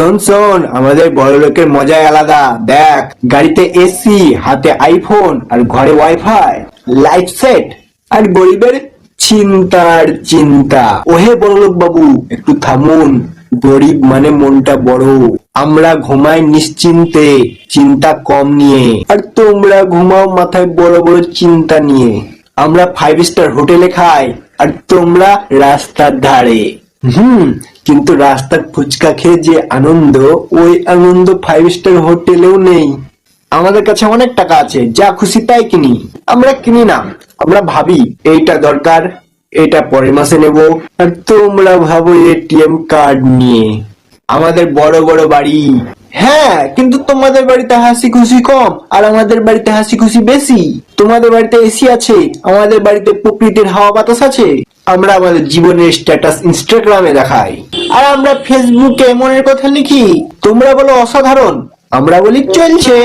শোন শোন, আমাদের বড় লোকের মজাই আলাদা। দেখ, গাড়িতে এসি, হাতে আইফোন, আর ঘরে ওয়াইফাই লাইট সেট, আর গরিবের চিন্তার চিন্তা। ওহে বড় লোক বাবু, একটু থামুন, গরিব মানে মনটা বড়। আমরা ঘুমাই নিশ্চিন্তে, চিন্তা কম নিয়ে। আর তোমরা ঘুমাও মাথায় বড় বড় চিন্তা নিয়ে। আমরা ফাইভ স্টার হোটেলে খাই, আর তোমরা রাস্তার ধারে। হুম, কিন্তু রাস্তার ফুচকা খেয়ে যে আনন্দ, ওই আনন্দ ফাইভ স্টার হোটেলেও নেই। আমাদের কাছে অনেক টাকা আছে, যা খুশি তাই কিনি। আমরা কিনি না, আমরা ভাবি এইটা দরকার, এটা পরের মাসে নেব। আর তোমরা ভাবো এটিএম কার্ড নিয়ে। আমাদের বড় বড় বাড়ি। হ্যাঁ কিন্তু তোমাদের বাড়িতে হাসি খুশি কম আর আমাদের বাড়িতে হাসি খুশি বেশি। তোমাদের বাড়িতে এসি আছে, আমাদের বাড়িতে প্রকৃতির হাওয়া বাতাস আছে। আমরা আমাদের জীবনের স্ট্যাটাস ইনস্টাগ্রামে দেখাই। আর আমরা ফেসবুকে মনের কথা লিখি। তোমরা বলো অসাধারণ, আমরা বলি চলছে।